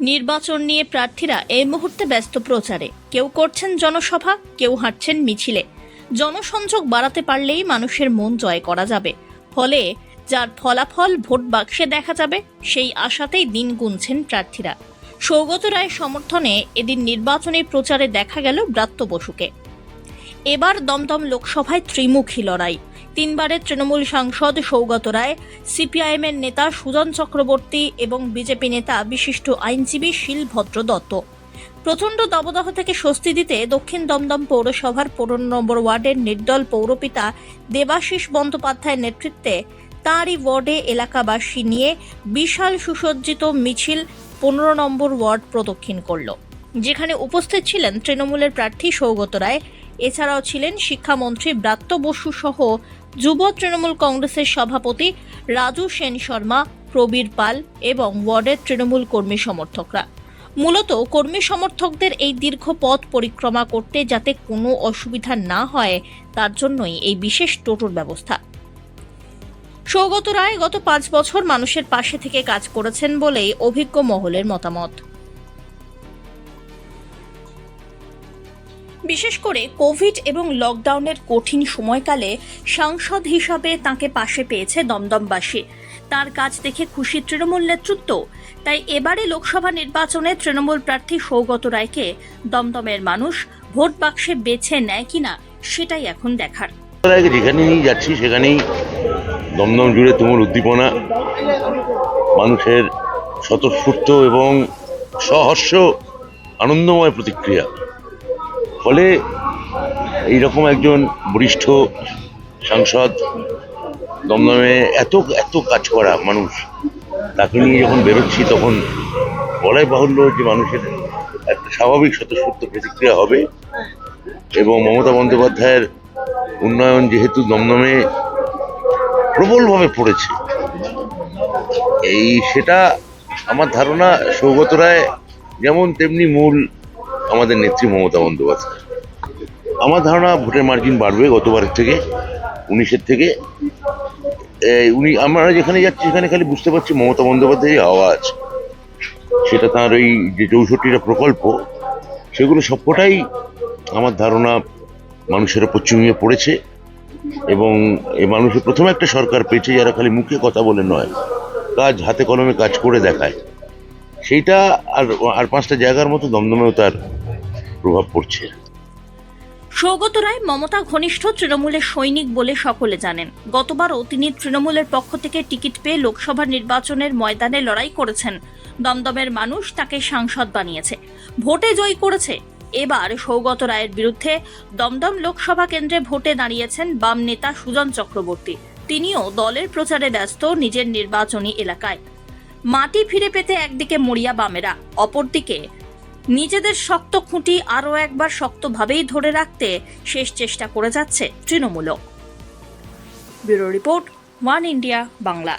নির্বাচন নিয়ে প্রার্থীরা এই মুহূর্তে ব্যস্ত প্রচারে। কেউ করছেন জনসভা, কেউ হাঁটছেন মিছিলে। জনসংযোগ বাড়াতে পারলেই মানুষের মন জয় করা যাবে। ফলে যার ফলাফল ভোট বাক্সে দেখা যাবে, সেই আশাতেই দিন গুনছেন প্রার্থীরা। সৌগত রায়ের সমর্থনে এদিন নির্বাচনী প্রচারে দেখা গেল ব্রাত্য বসুকে। এবার দমদম লোকসভায় ত্রিমুখী লড়াই। তিনবারের তৃণমূল সাংসদ সৌগত রায়, সিপিআইএমের নেতা সুজন চক্রবর্তী এবং বিজেপি নেতা বিশিষ্ট আইনজীবী শিলভদ্র দত্ত। প্রচণ্ড দাবদাহ থেকে স্বস্তি দিতে দক্ষিণ দমদম পৌরসভার পনেরো নম্বর ওয়ার্ডের নির্দল পৌরপিতা দেবাশিস বন্দ্যোপাধ্যায়ের নেতৃত্বে তাঁরই ওয়ার্ডে এলাকাবাসী নিয়ে বিশাল সুসজ্জিত মিছিল পনেরো নম্বর ওয়ার্ড প্রদক্ষিণ করল। যেখানে উপস্থিত ছিলেন তৃণমূলের প্রার্থী সৌগত রায় এছাড়াও ছিলেন শিক্ষামন্ত্রী ব্রাত্য বসু সহ যুব তৃণমূল কংগ্রেসের সভাপতি রাজু সেন শর্মা, প্রবীর পাল এবং ওয়ার্ডের তৃণমূল কর্মী সমর্থকরা। মূলত কর্মী সমর্থকদের এই দীর্ঘ পথ পরিক্রমা করতে যাতে কোনো অসুবিধা না হয়, তার জন্যই এই বিশেষ টোটোর ব্যবস্থা। সৌগত রায় গত পাঁচ বছর মানুষের পাশে থেকে কাজ করেছেন বলেই অভিজ্ঞ মহলের মতামত। বিশেষ করে কোভিড এবং লকডাউনের কঠিন সময়কালে সাংসদ হিসাবে তাকে পাশে পেয়েছে দমদমবাসী। তার কাজ দেখে খুশি তৃণমূল নেতৃত্ব। তাই এবারে লোকসভা নির্বাচনে তৃণমূল প্রার্থী সৌগত রায়কে দমদমের মানুষ ভোট বাক্সে বেছে নেয় কিনা সেটাই এখন দেখার। যেখানেই যাচ্ছি, সেখানেই দমদম জুড়ে তুমুল উদ্দীপনা। মানুষের স্বতঃস্ফূর্ত এবং সহর্ষ আনন্দময় প্রতিক্রিয়া। ফলে এইরকম একজন বরিষ্ঠ সাংসদ, দমদমে এত এত কাজ করা মানুষ, তাকে নিয়ে যখন বেরোচ্ছি তখন বলাই বাহুল্য যে মানুষের একটা স্বাভাবিক স্বতঃস্ফূর্ত প্রতিক্রিয়া হবে এবং মমতা বন্দ্যোপাধ্যায়ের উন্নয়ন যেহেতু দমদমে প্রবলভাবে পড়েছে, এই সেটা আমার ধারণা সৌগত রায় যেমন তেমনি মূল আমাদের নেত্রী মমতা বন্দ্যোপাধ্যায়। আমার ধারণা ভোটের মার্জিন বাড়বে গতবারের থেকে, উনিশের থেকে। উনি, আমরা যেখানে যাচ্ছি সেখানে খালি বুঝতে পারছি মমতা বন্দ্যোপাধ্যায়ের আওয়াজ সেটা তার ওই যে চৌষট্টিটা প্রকল্প, সেগুলো সবকটাই আমার ধারণা মানুষের ওপর চুমিয়ে পড়েছে। এবং এই মানুষের প্রথমে একটা সরকার পেয়েছে যারা খালি মুখে কথা বলে নয়, কাজ হাতে কলমে কাজ করে দেখায়। সেইটা আর আর পাঁচটা জায়গার মতো দমদমেও তার প্রভাব পড়ছে। সৌগত রায় মমতা ঘনিষ্ঠ তৃণমূলের সৈনিক বলে সকলে জানেন। গতবারও তিনি তৃণমূলের পক্ষ থেকে টিকিট পেয়ে লোকসভা নির্বাচনের ময়দানে লড়াই করেছেন। দমদমের মানুষ তাকে সাংসদ বানিয়েছে। ভোটে জয় করেছে। এবার সৌগত রায়ের বিরুদ্ধে দমদম লোকসভা কেন্দ্রে ভোটে দাঁড়িয়েছেন বাম নেতা সুজন চক্রবর্তী। তিনিও দলের প্রচারে ব্যস্ত নিজের নির্বাচনী এলাকায়। মাটি ফিরে পেতে একদিকে মরিয়া বামেরা, অপরদিকে নিজেদের শক্ত খুঁটি আরও একবার শক্তভাবেই ধরে রাখতে শেষ চেষ্টা করে যাচ্ছে তৃণমূলক bureau report, one India, Bangla.